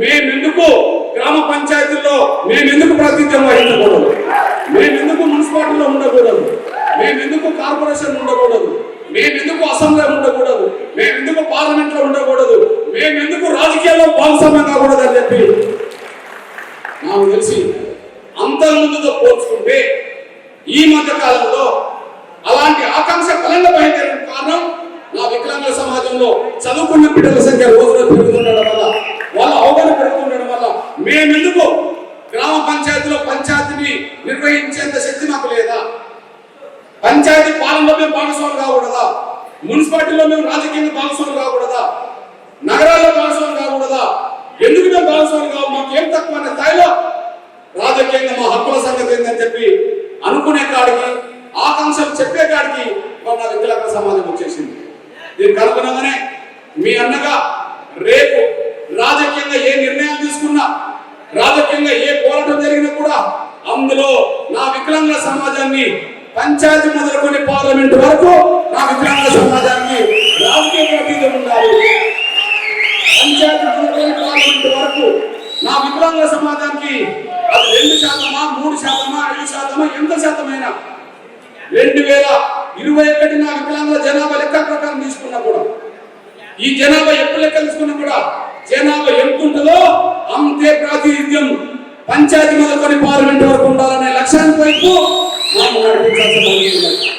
మేమెందుకు గ్రామ పంచాయతీల్లో మేమెందుకు ప్రాతినిధ్యం వహించకూడదు? మేమెందుకు మున్సిపాలిటీలో ఉండకూడదు? మేమెందుకు కార్పొరేషన్ ఉండకూడదు? మేమెందుకు అసెంబ్లీ ఉండకూడదు? మేమెందుకు పార్లమెంట్లో ఉండకూడదు? మేమెందుకు రాజకీయాల్లో భాగస్వామ్యం కాకూడదు అని చెప్పి నాకు తెలిసి అంతకుముందుతో పోల్చుకుంటే ఈ మధ్య కాలంలో అలాంటి ఆకాంక్ష బలంగా బయలుదేరిన కారణం నా వికలాంగుల సమాజంలో చదువుకున్న బిడ్డల సంఖ్య రోజు రోజు పెరుగుతుండడం వల్ల వాళ్ళ అవగాహన పెరుగుతుండడం వల్ల మేమెందుకు? గ్రామ పంచాయతీలో పంచాయతీని నిర్వహించేంత శక్తి మాకు లేదా? పంచాయతీ పాలనలో మేము భాగస్వాములు కాకూడదా? మున్సిపాలిటీలో మేము రాజకీయంగా భాగస్వాములు కాకూడదా? నగరాల్లో భాగస్వాములు కాకూడదా? ఎందుకు మేము భాగస్వాములు కావు? మాకు ఏం తక్కువ అనే స్థాయిలో? రాజకీయంగా మా హక్కుల సంగతి ఏందని చెప్పి అనుకునే కాడికి ఆకాంక్షలు చెప్పే కాడికి మన వికలాంగ సమాజం వచ్చేసింది. దీనికి అనుగుణంగానే మీ అన్నగా రేపు రాజకీయంగా ఏ నిర్ణయాలు తీసుకున్నా రాజకీయంగా ఏ పోరాటం జరిగినా కూడా అందులో నా వికలాంగ సమాజాన్ని పంచాయతీ మొదలుకొని పార్లమెంట్ వరకు నా వికలాంగ సమాజానికి రాజకీయ ప్రాతినిధ్యం ఉండాలి పంచాయతీ మొదలుకొని పార్లమెంట్ వరకు నా వికలాంగ సమాజానికి అది రెండు శాతమా మూడు శాతమా ఐదు శాతమా ఎంత శాతమైనా రెండు వేల ఇరవై ఒకటి నా వికలాంగుల జనాభా లెక్క ప్రకారం తీసుకున్నా కూడా ఈ జనాభా ఎప్పుడు లెక్క తీసుకున్నా కూడా జనాభా ఎంత ఉంటుందో అంతే ప్రాతినిధ్యం పంచాయతీ మొదలుకొని పార్లమెంట్ వరకు ఉండాలనే లక్ష్యాన్ని వైపు మనం నడిపించాల్సిన